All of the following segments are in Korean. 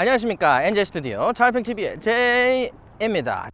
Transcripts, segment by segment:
안녕하십니까 엔젤 스튜디오 자율평 TV의 제이입니다.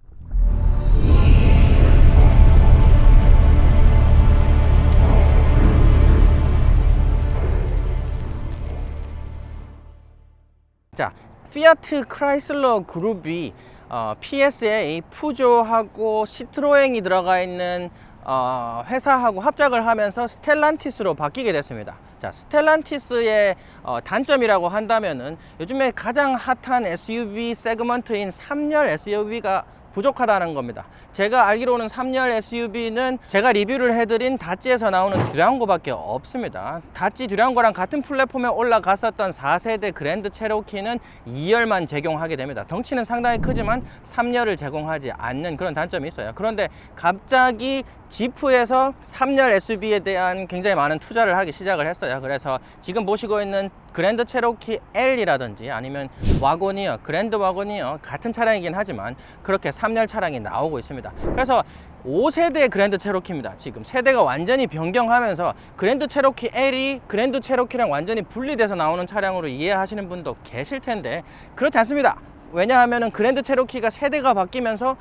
자, 피아트 크라이슬러 그룹이 어, PSA 푸조하고 시트로행이 들어가 있는 어, 회사하고 합작을 하면서 스텔란티스로 바뀌게 됐습니다. 자, 스텔란티스의 어, 단점이라고 한다면은 요즘에 가장 핫한 SUV 세그먼트인 3열 SUV가 부족하다는 겁니다. 제가 알기로는 3열 SUV는 제가 리뷰를 해드린 다찌에서 나오는 듀랑고밖에 없습니다. 다찌 듀랑고랑 같은 플랫폼에 올라갔었던 4세대 그랜드 체로키는 2열만 제공하게 됩니다. 덩치는 상당히 크지만 3열을 제공하지 않는 그런 단점이 있어요. 그런데 갑자기 지프에서 3열 SUV에 대한 굉장히 많은 투자를 하기 시작을 했어요. 그래서 지금 보시고 있는 그랜드 체로키 L이라든지 아니면 와고니어, 그랜드 와고니어 같은 차량이긴 하지만 그렇게 3열 차량이 나오고 있습니다. 그래서 5세대 그랜드 체로키입니다. 지금 세대가 완전히 변경하면서 그랜드 체로키 L이 그랜드 체로키랑 완전히 분리돼서 나오는 차량으로 이해하시는 분도 계실 텐데 그렇지 않습니다. 왜냐하면 그랜드 체로키가 세대가 바뀌면서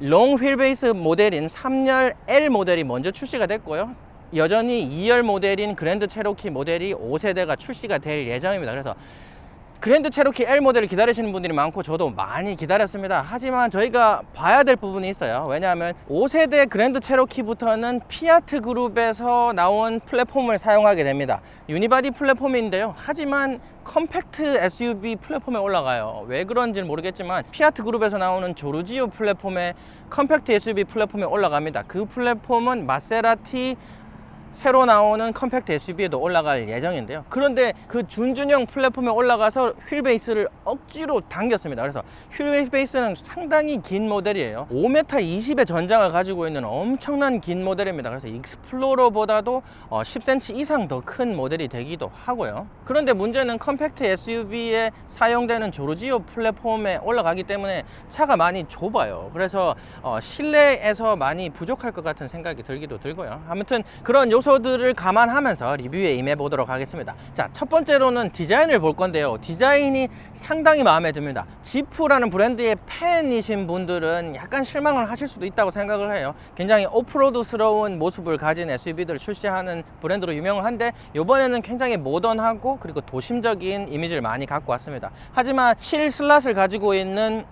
롱 휠베이스 모델인 3열 L 모델이 먼저 출시가 됐고요. 여전히 2열 모델인 그랜드 체로키 모델이 5세대가 출시가 될 예정입니다. 그래서 그랜드 체로키 L 모델을 기다리시는 분들이 많고 저도 많이 기다렸습니다. 하지만 저희가 봐야 될 부분이 있어요. 왜냐하면 5세대 그랜드 체로키부터는 피아트 그룹에서 나온 플랫폼을 사용하게 됩니다. 유니바디 플랫폼인데요. 하지만 컴팩트 SUV 플랫폼에 올라가요. 왜 그런지는 모르겠지만 피아트 그룹에서 나오는 조르지오 플랫폼에 컴팩트 SUV 플랫폼에 올라갑니다. 그 플랫폼은 마세라티 새로 나오는 컴팩트 SUV에도 올라갈 예정인데요. 그런데 그 준준형 플랫폼에 올라가서 휠 베이스를 억지로 당겼습니다. 그래서 휠 베이스는 상당히 긴 모델이에요. 5m 20의 전장을 가지고 있는 엄청난 긴 모델입니다. 그래서 익스플로러보다도 10cm 이상 더 큰 모델이 되기도 하고요. 그런데 문제는 컴팩트 SUV에 사용되는 조르지오 플랫폼에 올라가기 때문에 차가 많이 좁아요. 그래서 어, 실내에서 많이 부족할 것 같은 생각이 들기도 들고요. 아무튼 그런 요소 들을 감안하면서 리뷰에 임해 보도록 하겠습니다. 자, 첫 번째로는 디자인을 볼 건데요. 디자인이 상당히 마음에 듭니다. 지프라는 브랜드의 팬이신 분들은 약간 실망을 하실 수도 있다고 생각을 해요. 굉장히 오프로드스러운 모습을 가진 SUV들을 출시하는 브랜드로 유명한데 이번에는 굉장히 모던하고 그리고 도심적인 이미지를 많이 갖고 왔습니다. 하지만 7 슬롯을 가지고 있는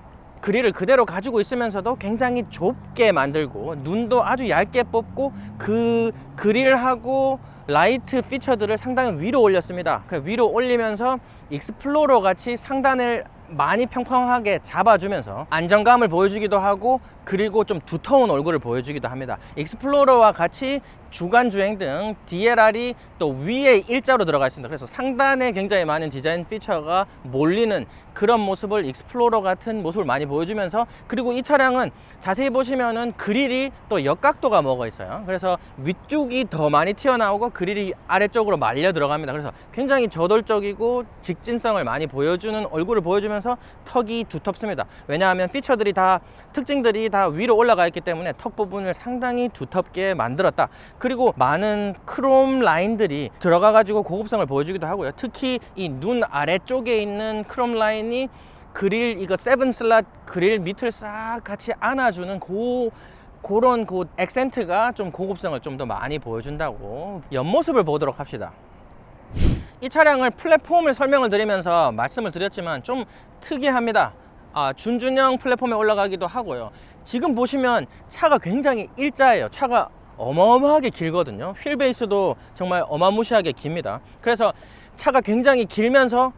그릴을 그대로 가지고 있으면서도 굉장히 좁게 만들고 눈도 아주 얇게 뽑고 그 그릴하고 라이트 피처들을 상당히 위로 올렸습니다. 그 위로 올리면서 익스플로러 같이 상단을 많이 평평하게 잡아주면서 안정감을 보여주기도 하고 그리고 좀 두터운 얼굴을 보여주기도 합니다. 익스플로러와 같이 주간 주행 등 DLR이 또 위에 일자로 들어가 있습니다. 그래서 상단에 굉장히 많은 디자인 피처가 몰리는 그런 모습을 익스플로러 같은 모습을 많이 보여주면서 그리고 이 차량은 자세히 보시면은 그릴이 또 역각도가 먹어 있어요. 그래서 위쪽이 더 많이 튀어나오고 그릴이 아래쪽으로 말려 들어갑니다. 그래서 굉장히 저돌적이고 직진성을 많이 보여주는 얼굴을 보여주면서 턱이 두텁습니다. 왜냐하면 피처들이 다 특징들이 다 위로 올라가 있기 때문에 턱 부분을 상당히 두텁게 만들었다. 그리고 많은 크롬 라인들이 들어가 가지고 고급성을 보여주기도 하고요. 특히 이 눈 아래쪽에 있는 크롬 라인이 그릴 이거 세븐 슬롯 그릴 밑을 싹 같이 안아주는 고 그런 그 액센트가 좀 고급성을 좀 더 많이 보여준다고 옆모습을 보도록 합시다. 이 차량을 플랫폼을 설명을 드리면서 말씀을 드렸지만 좀 특이합니다. 아, 준준형 플랫폼에 올라가기도 하고요. 지금 보시면 차가 굉장히 일자예요. 차가 어마어마하게 길거든요. 휠 베이스도 정말 어마무시하게 깁니다. 그래서 차가 굉장히 길면서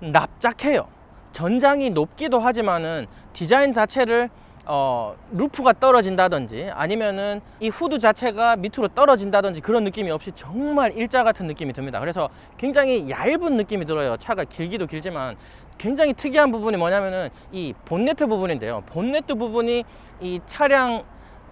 납작해요. 전장이 높기도 하지만은 디자인 자체를 어, 루프가 떨어진다든지 아니면은 이 후드 자체가 밑으로 떨어진다든지 그런 느낌이 없이 정말 일자 같은 느낌이 듭니다. 그래서 굉장히 얇은 느낌이 들어요. 차가 길기도 길지만 굉장히 특이한 부분이 뭐냐면은 이 본네트 부분인데요. 본네트 부분이 이 차량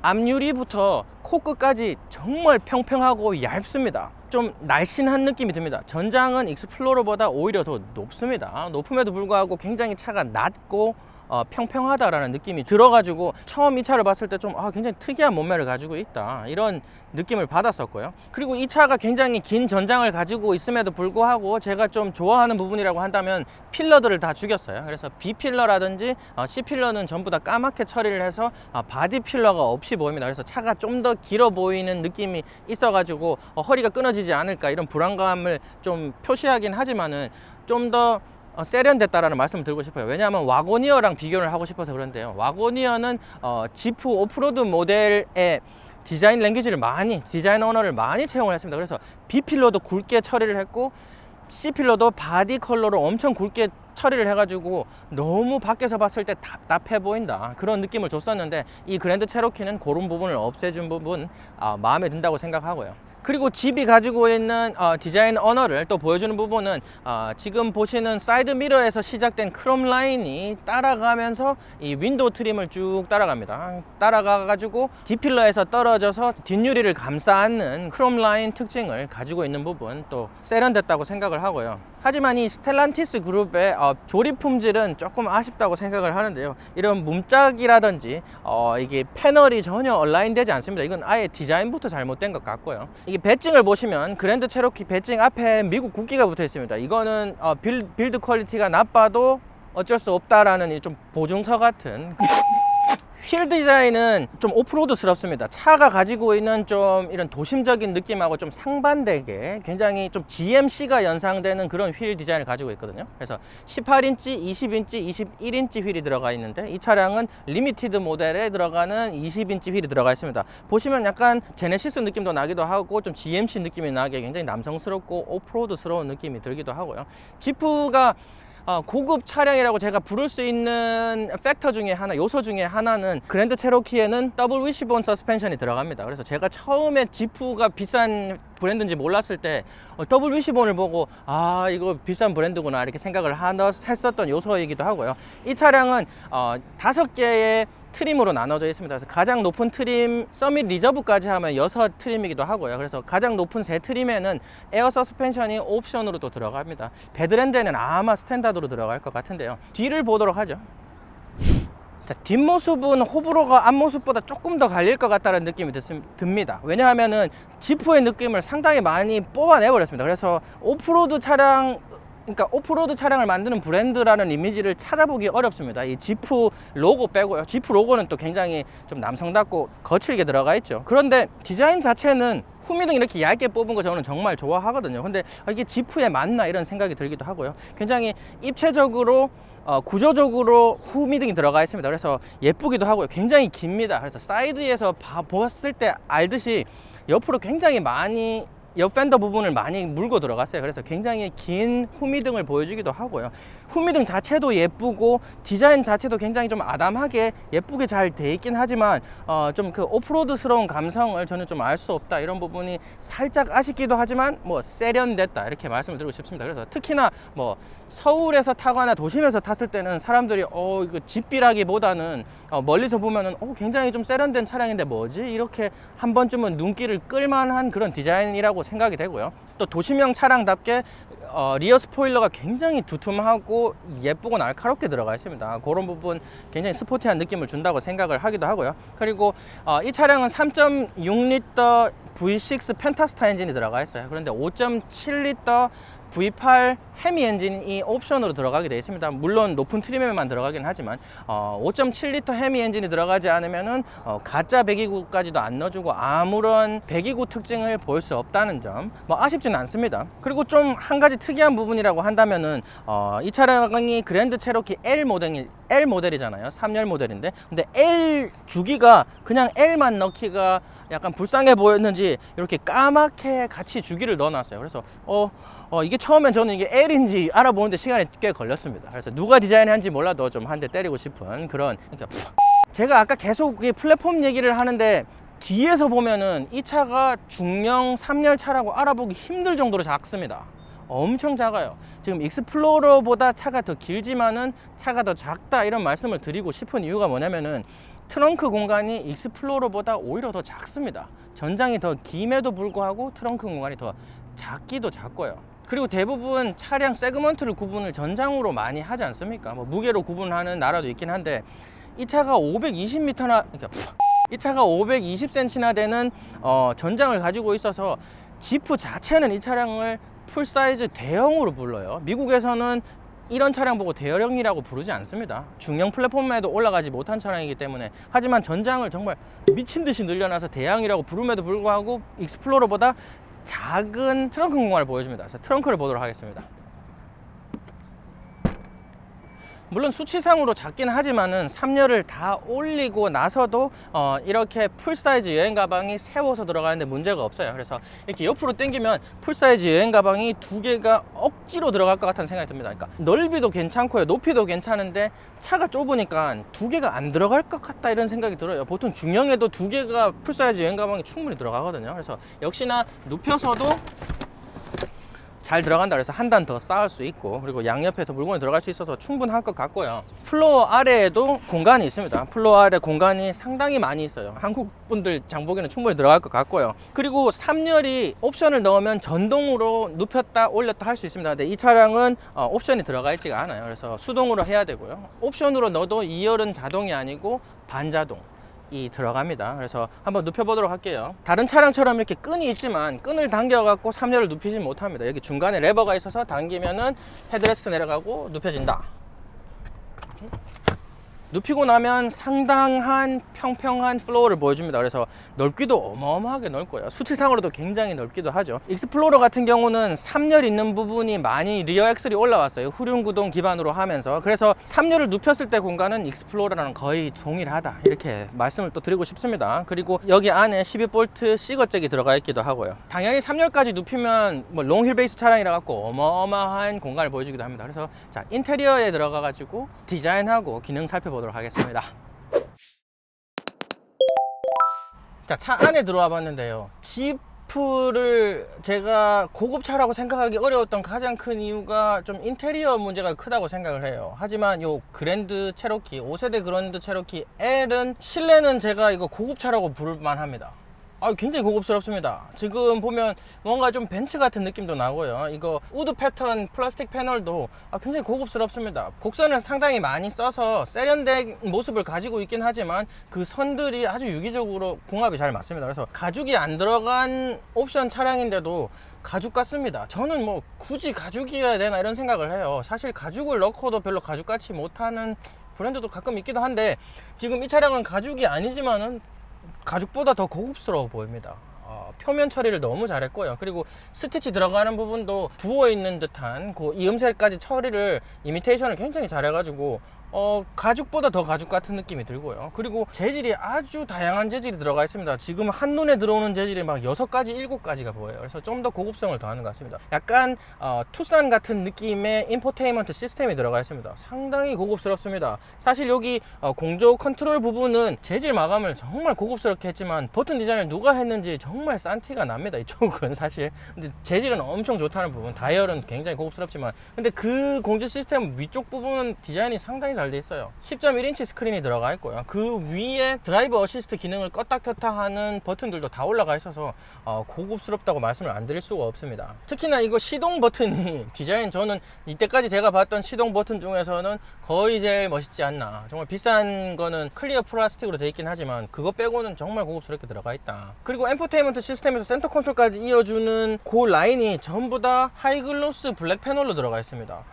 앞유리부터 코끝까지 정말 평평하고 얇습니다. 좀 날씬한 느낌이 듭니다. 전장은 익스플로러보다 오히려 더 높습니다. 높음에도 불구하고 굉장히 차가 낮고 어, 평평하다라는 느낌이 들어가지고 처음 이 차를 봤을 때 좀 아, 굉장히 특이한 몸매를 가지고 있다 이런 느낌을 받았었고요. 그리고 이 차가 굉장히 긴 전장을 가지고 있음에도 불구하고 제가 좀 좋아하는 부분이라고 한다면 필러들을 다 죽였어요. 그래서 B 필러라든지 어, C 필러는 전부 다 까맣게 처리를 해서 아, 바디 필러가 없이 보입니다. 그래서 차가 좀 더 길어 보이는 느낌이 있어가지고 어, 허리가 끊어지지 않을까 이런 불안감을 좀 표시하긴 하지만은 좀더 어, 세련됐다라는 말씀을 드리고 싶어요. 왜냐하면 와고니어랑 비교를 하고 싶어서 그런데요. 와고니어는 어, 지프 오프로드 모델의 디자인 랭귀지를 많이 디자인 언어를 많이 채용을 했습니다. 그래서 B 필러도 굵게 처리를 했고 C 필러도 바디 컬러로 엄청 굵게 처리를 해가지고 너무 밖에서 봤을 때 답답해 보인다 그런 느낌을 줬었는데 이 그랜드 체로키는 그런 부분을 없애준 부분 아, 마음에 든다고 생각하고요. 그리고 집이 가지고 있는 어, 디자인 언어를 또 보여주는 부분은 어, 지금 보시는 사이드 미러에서 시작된 크롬 라인이 따라가면서 이 윈도우 트림을 쭉 따라갑니다. 따라가 가지고 디필러에서 떨어져서 뒷유리를 감싸 안는 크롬 라인 특징을 가지고 있는 부분 또 세련됐다고 생각을 하고요. 하지만 이 스텔란티스 그룹의 어, 조립 품질은 조금 아쉽다고 생각을 하는데요. 이런 문짝이라든지 어, 이게 패널이 전혀 얼라인되지 않습니다. 이건 아예 디자인부터 잘못된 것 같고요. 이게 배징을 보시면 그랜드 체로키 배징 앞에 미국 국기가 붙어 있습니다. 이거는 어, 빌, 빌드 퀄리티가 나빠도 어쩔 수 없다라는 이좀 보증서 같은 휠 디자인은 좀 오프로드스럽습니다. 차가 가지고 있는 좀 이런 도심적인 느낌하고 좀 상반되게 굉장히 좀 GMC가 연상되는 그런 휠 디자인을 가지고 있거든요. 그래서 18인치, 20인치, 21인치 휠이 들어가 있는데 이 차량은 리미티드 모델에 들어가는 20인치 휠이 들어가 있습니다. 보시면 약간 제네시스 느낌도 나기도 하고 좀 GMC 느낌이 나게 굉장히 남성스럽고 오프로드스러운 느낌이 들기도 하고요. 지프가 어, 고급 차량이라고 제가 부를 수 있는 팩터 중에 하나, 요소 중에 하나는 그랜드 체로키에는 더블 위시본 서스펜션이 들어갑니다. 그래서 제가 처음에 지프가 비싼 브랜드인지 몰랐을 때 어, 더블 위시본을 보고 아 이거 비싼 브랜드구나 이렇게 생각을 하나 했었던 요소이기도 하고요. 이 차량은 어, 다섯 개의 트림으로 나눠져 있습니다. 그래서 가장 높은 트림 서밋 리저브까지 하면 여섯 트림이기도 하고요. 그래서 가장 높은 세 트림에는 에어 서스펜션이 옵션으로 또 들어갑니다. 베드랜드에는 아마 스탠다드로 들어갈 것 같은데요. 뒤를 보도록 하죠. 자, 뒷모습은 호불호가 앞모습보다 조금 더 갈릴 것 같다는 느낌이 드, 듭니다. 왜냐하면은 지프의 느낌을 상당히 많이 뽑아내버렸습니다. 그래서 오프로드 차량 그러니까 오프로드 차량을 만드는 브랜드라는 이미지를 찾아보기 어렵습니다. 이 지프 로고 빼고요. 지프 로고는 또 굉장히 좀 남성답고 거칠게 들어가 있죠. 그런데 디자인 자체는 후미등 이렇게 얇게 뽑은 거 저는 정말 좋아하거든요. 근데 아, 이게 지프에 맞나 이런 생각이 들기도 하고요. 굉장히 입체적으로 어, 구조적으로 후미등이 들어가 있습니다. 그래서 예쁘기도 하고요. 굉장히 깁니다. 그래서 사이드에서 봐, 봤을 때 알듯이 옆으로 굉장히 많이 옆 팬더 부분을 많이 물고 들어갔어요. 그래서 굉장히 긴 후미등을 보여주기도 하고요. 후미등 자체도 예쁘고 디자인 자체도 굉장히 좀 아담하게 예쁘게 잘 돼 있긴 하지만 어, 좀 그 오프로드스러운 감성을 저는 좀 알 수 없다 이런 부분이 살짝 아쉽기도 하지만 뭐 세련됐다 이렇게 말씀을 드리고 싶습니다. 그래서 특히나 뭐 서울에서 타거나 도심에서 탔을 때는 사람들이 어 이거 집비라기보다는 어, 멀리서 보면은 어 굉장히 좀 세련된 차량인데 뭐지 이렇게 한 번쯤은 눈길을 끌만한 그런 디자인이라고 생각이 되고요. 또 도심형 차량답게 어, 리어 스포일러가 굉장히 두툼하고 예쁘고 날카롭게 들어가 있습니다. 그런 부분 굉장히 스포티한 느낌을 준다고 생각을 하기도 하고요. 그리고 어, 이 차량은 3.6리터 V6 펜타스타 엔진이 들어가 있어요. 그런데 5.7리터 V8 헤미 엔진이 옵션으로 들어가게 되어 있습니다. 물론 높은 트림에만 들어가긴 하지만 어, 5.7리터 헤미 엔진이 들어가지 않으면은 어, 가짜 배기구까지도 안 넣어주고 아무런 배기구 특징을 볼 수 없다는 점, 뭐 아쉽지는 않습니다. 그리고 좀 한 가지 특이한 부분이라고 한다면은 어, 이 차량이 그랜드 체로키 L 모델이 L 모델이잖아요. 3열 모델인데, 근데 L 주기가 그냥 L만 넣기가 약간 불쌍해 보였는지 이렇게 까맣게 같이 주기를 넣어놨어요. 그래서 어. 어, 이게 처음엔 저는 이게 L인지 알아보는데 시간이 꽤 걸렸습니다. 그래서 누가 디자인한지 몰라도 좀 한 대 때리고 싶은 그런. 그러니까 제가 아까 계속 이 플랫폼 얘기를 하는데 뒤에서 보면은 이 차가 중형 3열 차라고 알아보기 힘들 정도로 작습니다. 엄청 작아요. 지금 익스플로러보다 차가 더 길지만은 차가 더 작다 이런 말씀을 드리고 싶은 이유가 뭐냐면은 트렁크 공간이 익스플로러보다 오히려 더 작습니다. 전장이 더 김에도 불구하고 트렁크 공간이 더 작기도 작고요. 그리고 대부분 차량 세그먼트를 구분을 전장으로 많이 하지 않습니까? 뭐 무게로 구분하는 나라도 있긴 한데 이 차가 520m나 그러니까 이 차가 520cm나 되는 어, 전장을 가지고 있어서 지프 자체는 이 차량을 풀사이즈 대형으로 불러요. 미국에서는 이런 차량 보고 대형이라고 부르지 않습니다. 중형 플랫폼에도 올라가지 못한 차량이기 때문에 하지만 전장을 정말 미친 듯이 늘려놔서 대형이라고 부름에도 불구하고 익스플로러보다 작은 트렁크 공간을 보여줍니다. 트렁크를 보도록 하겠습니다. 물론 수치상으로 작긴 하지만은 3열을 다 올리고 나서도 어, 이렇게 풀사이즈 여행 가방이 세워서 들어가는데 문제가 없어요. 그래서 이렇게 옆으로 당기면 풀사이즈 여행 가방이 두 개가 억지로 들어갈 것 같다는 생각이 듭니다. 그러니까 넓이도 괜찮고요. 높이도 괜찮은데 차가 좁으니까 두 개가 안 들어갈 것 같다 이런 생각이 들어요. 보통 중형에도 두 개가 풀사이즈 여행 가방이 충분히 들어가거든요. 그래서 역시나 눕혀서도 잘 들어간다 그래서 한 단 더 쌓을 수 있고 그리고 양옆에도 물건이 들어갈 수 있어서 충분할 것 같고요. 플로어 아래에도 공간이 있습니다. 플로어 아래 공간이 상당히 많이 있어요. 한국 분들 장보기는 충분히 들어갈 것 같고요. 그리고 3열이 옵션을 넣으면 전동으로 눕혔다 올렸다 할 수 있습니다. 근데 이 차량은 어, 옵션이 들어가 있지가 않아요. 그래서 수동으로 해야 되고요. 옵션으로 넣어도 2열은 자동이 아니고 반자동 이 들어갑니다. 그래서 한번 눕혀 보도록 할게요. 다른 차량처럼 이렇게 끈이 있지만 끈을 당겨 갖고 3열을 눕히지 못합니다. 여기 중간에 레버가 있어서 당기면은 헤드레스트 내려가고 눕혀진다. 눕히고 나면 상당한 평평한 플로어를 보여줍니다. 그래서 넓기도 어마어마하게 넓고요. 수치상으로도 굉장히 넓기도 하죠. 익스플로러 같은 경우는 3열 있는 부분이 많이 리어 엑셀이 올라왔어요. 후륜 구동 기반으로 하면서 그래서 3열을 눕혔을 때 공간은 익스플로러랑 거의 동일하다. 이렇게 말씀을 또 드리고 싶습니다. 그리고 여기 안에 12V 시거잭이 들어가 있기도 하고요. 당연히 3열까지 눕히면 뭐 롱힐 베이스 차량이라 갖고 어마어마한 공간을 보여주기도 합니다. 그래서 자 인테리어에 들어가 가지고 디자인하고 기능 살펴보도록 하겠습니다. 자, 차 안에 들어와 봤는데요. 지프를 제가 고급차라고 생각하기 어려웠던 가장 큰 이유가 좀 인테리어 문제가 크다고 생각을 해요. 하지만 요 그랜드 체로키, 5세대 그랜드 체로키 L은 실내는 제가 이거 고급차라고 부를 만합니다. 아, 굉장히 고급스럽습니다. 지금 보면 뭔가 좀 벤츠 같은 느낌도 나고요. 이거 우드 패턴 플라스틱 패널도 아, 굉장히 고급스럽습니다. 곡선을 상당히 많이 써서 세련된 모습을 가지고 있긴 하지만 그 선들이 아주 유기적으로 궁합이 잘 맞습니다. 그래서 가죽이 안 들어간 옵션 차량인데도 가죽 같습니다. 저는 뭐 굳이 가죽이어야 되나 이런 생각을 해요. 사실 가죽을 넣고도 별로 가죽 같이 못하는 브랜드도 가끔 있기도 한데 지금 이 차량은 가죽이 아니지만은 가죽보다 더 고급스러워 보입니다. 어, 표면 처리를 너무 잘했고요. 그리고 스티치 들어가는 부분도 부어 있는 듯한 그 이음새까지 처리를 이미테이션을 굉장히 잘해가지고 어, 가죽보다 더 가죽 같은 느낌이 들고요. 그리고 재질이 아주 다양한 재질이 들어가 있습니다. 지금 한눈에 들어오는 재질이 막 6가지, 7가지가 보여요. 그래서 좀 더 고급성을 더하는 것 같습니다. 약간 어, 투싼 같은 느낌의 인포테인먼트 시스템이 들어가 있습니다. 상당히 고급스럽습니다. 사실 여기 어, 공조 컨트롤 부분은 재질 마감을 정말 고급스럽게 했지만 버튼 디자인을 누가 했는지 정말 싼 티가 납니다. 이쪽은 사실. 근데 재질은 엄청 좋다는 부분, 다이얼은 굉장히 고급스럽지만 근데 그 공조 시스템 위쪽 부분은 디자인이 상당히 잘돼 있어요. 10.1인치 스크린이 들어가 있고요. 그 위에 드라이브 어시스트 기능을 껐다 켰다 하는 버튼들도 다 올라가 있어서 어, 고급스럽다고 말씀을 안 드릴 수가 없습니다. 특히나 이거 시동 버튼이 디자인 저는 이때까지 제가 봤던 시동 버튼 중에서는 거의 제일 멋있지 않나. 정말 비싼 거는 클리어 플라스틱으로 돼 있긴 하지만 그거 빼고는 정말 고급스럽게 들어가 있다. 그리고 엔터테인먼트 시스템에서 센터 콘솔까지 이어주는 그 라인이 전부 다 하이글로스 블랙 패널로 들어가 있습니다.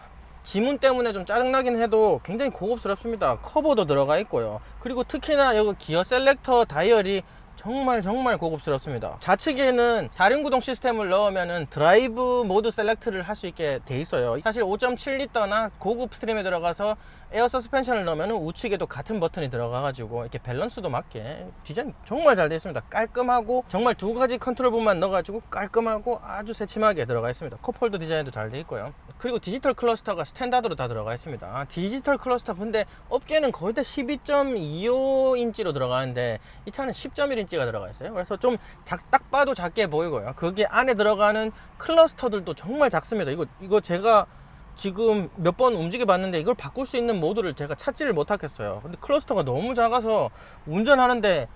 지문 때문에 좀 짜증나긴 해도 굉장히 고급스럽습니다. 커버도 들어가 있고요. 그리고 특히나 여기 기어 셀렉터 다이얼이 정말 정말 고급스럽습니다. 좌측에는 4륜 구동 시스템을 넣으면은 드라이브 모드 셀렉트를 할 수 있게 돼 있어요. 사실 5.7리터나 고급 트림에 들어가서 에어 서스펜션을 넣으면 우측에도 같은 버튼이 들어가가지고 이렇게 밸런스도 맞게 디자인 정말 잘 되어 있습니다. 깔끔하고 정말 두 가지 컨트롤부만 넣어가지고 깔끔하고 아주 새침하게 들어가 있습니다. 컵홀더 디자인도 잘 되어 있고요. 그리고 디지털 클러스터가 스탠다드로 다 들어가 있습니다. 디지털 클러스터 근데 업계는 거의 다 12.25인치로 들어가는데 이 차는 10.1인치가 들어가 있어요. 그래서 좀딱 봐도 작게 보이고요. 거기 안에 들어가는 클러스터들도 정말 작습니다. 이거 이거 제가 지금 몇 번 움직여 봤는데 이걸 바꿀 수 있는 모드를 제가 찾지를 못하겠어요. 근데 클러스터가 너무 작아서 운전하는데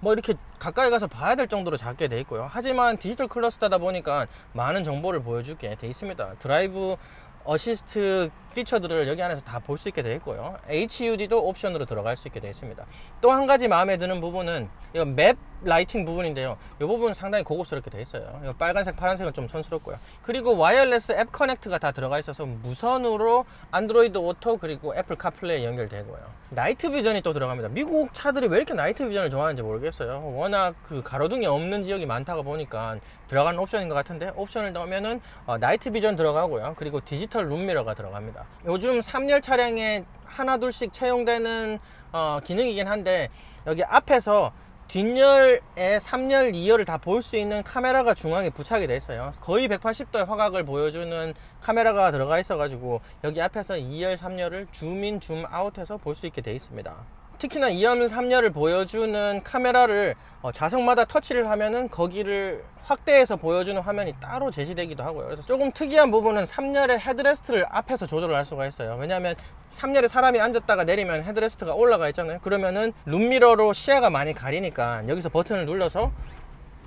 뭐 이렇게 가까이 가서 봐야 될 정도로 작게 돼 있고요. 하지만 디지털 클러스터다 보니까 많은 정보를 보여주게 돼 있습니다. 드라이브 어시스트 피처들을 여기 안에서 다 볼 수 있게 돼 있고요. HUD도 옵션으로 들어갈 수 있게 돼 있습니다. 또 한 가지 마음에 드는 부분은 이거 맵 라이팅 부분인데요. 이 부분은 상당히 고급스럽게 돼 있어요. 이거 빨간색, 파란색은 좀 촌스럽고요. 그리고 와이어레스 앱 커넥트가 다 들어가 있어서 무선으로 안드로이드 오토 그리고 애플 카플레이 연결되고요. 나이트 비전이 또 들어갑니다. 미국 차들이 왜 이렇게 나이트 비전을 좋아하는지 모르겠어요. 워낙 그 가로등이 없는 지역이 많다가 보니까 들어가는 옵션인 것 같은데 옵션을 넣으면은 어, 나이트 비전 들어가고요. 그리고 디지털 룸미러가 들어갑니다. 요즘 3열 차량에 하나 둘씩 채용되는 어, 기능이긴 한데 여기 앞에서 뒷열에 3열, 2열을 다 볼 수 있는 카메라가 중앙에 부착이 돼 있어요. 거의 180도의 화각을 보여주는 카메라가 들어가 있어가지고 여기 앞에서 2열, 3열을 줌인, 줌아웃해서 볼 수 있게 돼 있습니다. 특히나 2열, 3열을 보여주는 카메라를 어, 좌석마다 터치를 하면은 거기를 확대해서 보여주는 화면이 따로 제시되기도 하고요. 그래서 조금 특이한 부분은 3열의 헤드레스트를 앞에서 조절을 할 수가 있어요. 왜냐하면 3열에 사람이 앉았다가 내리면 헤드레스트가 올라가 있잖아요. 그러면은 룸미러로 시야가 많이 가리니까 여기서 버튼을 눌러서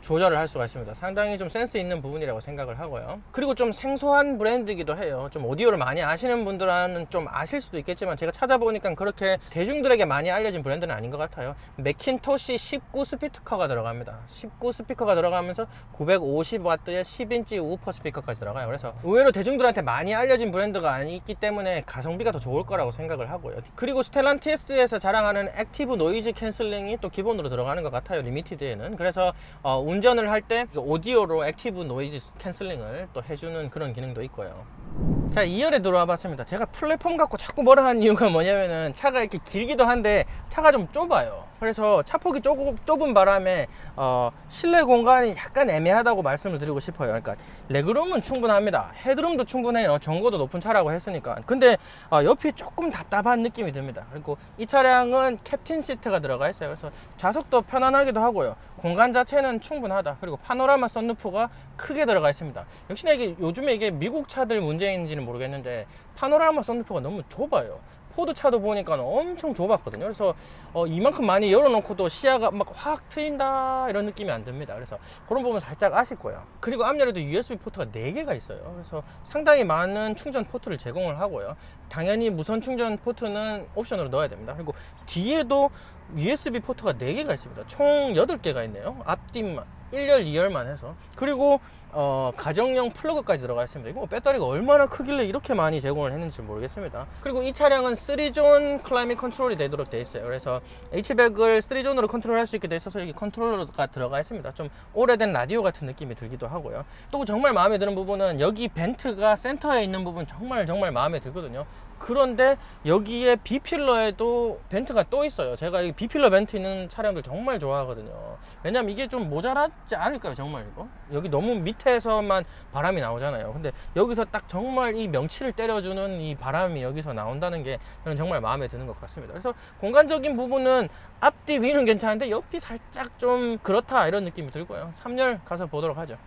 조절을 할 수가 있습니다. 상당히 좀 센스 있는 부분이라고 생각을 하고요. 그리고 좀 생소한 브랜드이기도 해요. 좀 오디오를 많이 아시는 분들은 좀 아실 수도 있겠지만 제가 찾아보니까 그렇게 대중들에게 많이 알려진 브랜드는 아닌 것 같아요. 맥킨토시 19 스피커가 들어갑니다. 19 스피커가 들어가면서 950와트의 10인치 우퍼 스피커까지 들어가요. 그래서 의외로 대중들한테 많이 알려진 브랜드가 아니기 때문에 가성비가 더 좋을 거라고 생각을 하고요. 그리고 스텔란티스에서 자랑하는 액티브 노이즈 캔슬링이 또 기본으로 들어가는 것 같아요. 리미티드에는. 그래서 어, 운전을 할 때 오디오로 액티브 노이즈 캔슬링을 또 해주는 그런 기능도 있고요. 자 2열에 들어와 봤습니다. 제가 플랫폼 갖고 자꾸 뭐라 하는 이유가 뭐냐면은 차가 이렇게 길기도 한데 차가 좀 좁아요. 그래서 차폭이 좁, 좁은 바람에 어, 실내 공간이 약간 애매하다고 말씀을 드리고 싶어요. 그러니까 레그룸은 충분합니다. 헤드룸도 충분해요. 정거도 높은 차라고 했으니까. 근데 어, 옆이 조금 답답한 느낌이 듭니다. 그리고 이 차량은 캡틴 시트가 들어가 있어요. 그래서 좌석도 편안하기도 하고요. 공간 자체는 충분하다. 그리고 파노라마 썬루프가 크게 들어가 있습니다. 역시나 이게 요즘에 이게 미국 차들 문제인지는 모르겠는데 파노라마 썬루프가 너무 좁아요 포드 차도 보니까 엄청 좁았거든요. 그래서 어, 이만큼 많이 열어놓고도 시야가 막 확 트인다 이런 느낌이 안 듭니다. 그래서 그런 부분 살짝 아쉽고요. 그리고 앞열에도 USB 포트가 4개가 있어요. 그래서 상당히 많은 충전 포트를 제공을 하고요. 당연히 무선 충전 포트는 옵션으로 넣어야 됩니다. 그리고 뒤에도 USB 포트가 4개가 있습니다 총 8개가 있네요 앞뒤만 1열, 2열만 해서 그리고 어, 가정용 플러그까지 들어가 있습니다. 이거 뭐 배터리가 얼마나 크길래 이렇게 많이 제공을 했는지 모르겠습니다. 그리고 이 차량은 3존 클라이밍 컨트롤이 되도록 되어 있어요. 그래서 H백을 3존으로 컨트롤할 수 있게 돼 있어서 여기 컨트롤러가 들어가 있습니다. 좀 오래된 라디오 같은 느낌이 들기도 하고요. 또 정말 마음에 드는 부분은 여기 벤트가 센터에 있는 부분 정말 정말 마음에 들거든요. 그런데 여기에 B필러에도 벤트가 또 있어요. 제가 이 B필러 벤트 있는 차량들 정말 좋아하거든요. 왜냐면 이게 좀 모자라지 않을까요, 정말 이거? 여기 너무 밑에서만 바람이 나오잖아요. 근데 여기서 딱 정말 이 명치를 때려주는 이 바람이 여기서 나온다는 게 저는 정말 마음에 드는 것 같습니다. 그래서 공간적인 부분은 앞뒤 위는 괜찮은데 옆이 살짝 좀 그렇다 이런 느낌이 들고요. 3열 가서 보도록 하죠.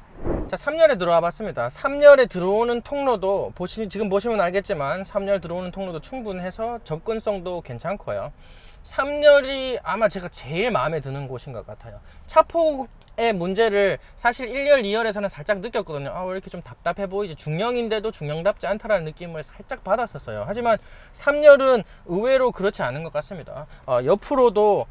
자, 3열에 들어와 봤습니다. 3열에 들어오는 통로도 보시, 지금 보시면 알겠지만 3열 들어오는 통로도 충분해서 접근성도 괜찮고요. 3열이 아마 제가 제일 마음에 드는 곳인 것 같아요. 차폭의 문제를 사실 1열, 2열에서는 살짝 느꼈거든요. 아, 왜 이렇게 좀 답답해 보이지? 중형인데도 중형답지 않다라는 느낌을 살짝 받았었어요. 하지만 3열은 의외로 그렇지 않은 것 같습니다. 어, 옆으로도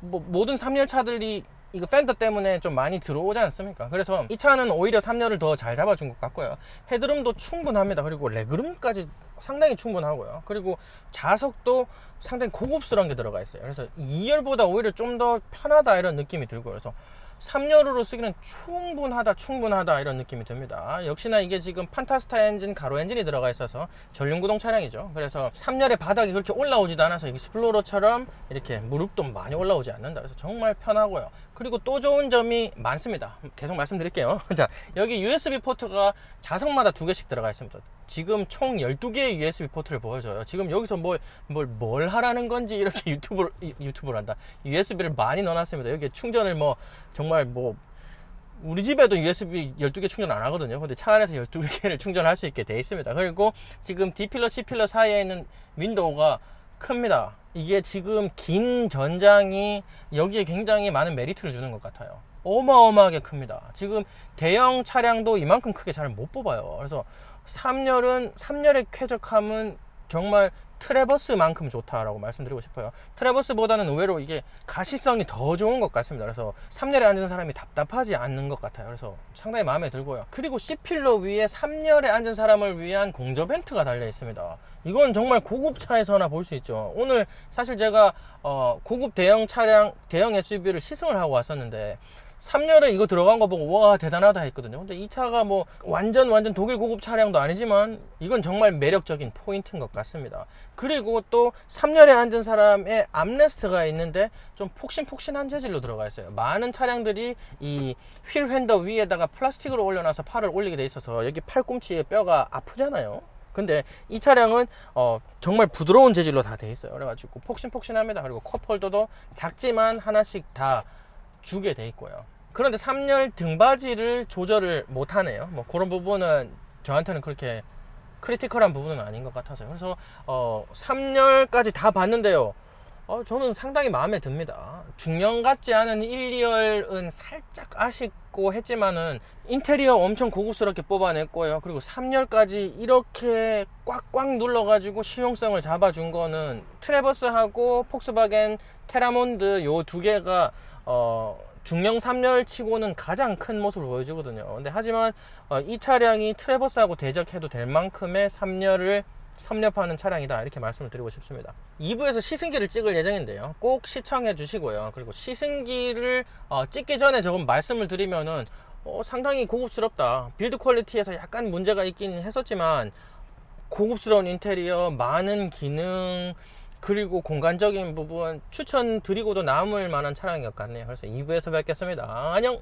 뭐 모든 3열 차들이 이거 팬더 때문에 좀 많이 들어오지 않습니까? 그래서 이 차는 오히려 3열을 더 잘 잡아준 것 같고요. 헤드룸도 충분합니다. 그리고 레그룸까지 상당히 충분하고요. 그리고 좌석도 상당히 고급스러운 게 들어가 있어요. 그래서 2열보다 오히려 좀 더 편하다 이런 느낌이 들고 그래서 3열으로 쓰기는 충분하다 충분하다 이런 느낌이 듭니다. 역시나 이게 지금 판타스타 엔진 가로 엔진이 들어가 있어서 전륜구동 차량이죠. 그래서 3열의 바닥이 그렇게 올라오지도 않아서 익스플로러처럼 이렇게 무릎도 많이 올라오지 않는다. 그래서 정말 편하고요. 그리고 또 좋은 점이 많습니다. 계속 말씀드릴게요. 자 여기 USB 포트가 좌석마다 두 개씩 들어가 있습니다 지금 총 12개의 USB 포트를 보여줘요 지금 여기서 뭘, 뭘, 뭘 하라는 건지 이렇게 유튜브를 유튜브를 한다 USB를 많이 넣어놨습니다 여기 충전을 뭐 정말 뭐 우리 집에도 USB 12개 충전 안 하거든요. 근데 차 안에서 12개를 충전할 수 있게 돼 있습니다. 그리고 지금 D필러, C필러 사이에 있는 윈도우가 큽니다. 이게 지금 긴 전장이 여기에 굉장히 많은 메리트를 주는 것 같아요. 어마어마하게 큽니다. 지금 대형 차량도 이만큼 크게 잘 못 뽑아요. 그래서 3열은 3열의 쾌적함은 정말 트레버스만큼 좋다라고 말씀드리고 싶어요. 트레버스보다는 의외로 이게 가시성이 더 좋은 것 같습니다. 그래서 3열에 앉은 사람이 답답하지 않는 것 같아요. 그래서 상당히 마음에 들고요. 그리고 C필러 위에 3열에 앉은 사람을 위한 공조 벤트가 달려 있습니다. 이건 정말 고급 차에서나 볼 수 있죠. 오늘 사실 제가 어, 고급 대형 차량, 대형 SUV를 시승을 하고 왔었는데 3열에 이거 들어간 거 보고 와 대단하다 했거든요. 근데 이 차가 뭐 완전 완전 독일 고급 차량도 아니지만 이건 정말 매력적인 포인트인 것 같습니다. 그리고 또 3열에 앉은 사람의 암레스트가 있는데 좀 폭신폭신한 재질로 들어가 있어요. 많은 차량들이 이 휠 핸더 위에다가 플라스틱으로 올려놔서 팔을 올리게 돼 있어서 여기 팔꿈치에 뼈가 아프잖아요. 근데 이 차량은 어, 정말 부드러운 재질로 다 돼 있어요. 그래가지고 폭신폭신합니다. 그리고 컵홀더도 작지만 하나씩 다 주게 돼 있고요. 그런데 3열 등받이를 조절을 못 하네요. 뭐 그런 부분은 저한테는 그렇게 크리티컬한 부분은 아닌 것 같아서요. 그래서 어 3열까지 다 봤는데요. 어, 저는 상당히 마음에 듭니다. 중형 같지 않은 1, 2열은 살짝 아쉽고 했지만은 인테리어 엄청 고급스럽게 뽑아냈고요. 그리고 3열까지 이렇게 꽉꽉 눌러가지고 실용성을 잡아준 거는 트레버스하고 폭스바겐 테라몬드 요 두 개가 어, 중형 3열 치고는 가장 큰 모습을 보여주거든요. 근데 하지만 어, 이 차량이 트레버스하고 대적해도 될 만큼의 3열을 섭렵하는 차량이다 이렇게 말씀을 드리고 싶습니다 2부에서 시승기를 찍을 예정인데요. 꼭 시청해 주시고요. 그리고 시승기를 어, 찍기 전에 조금 말씀을 드리면은 어, 상당히 고급스럽다. 빌드 퀄리티에서 약간 문제가 있긴 했었지만 고급스러운 인테리어 많은 기능 그리고 공간적인 부분 추천드리고도 남을 만한 차량인 것 같네요. 그래서 2부에서 뵙겠습니다. 안녕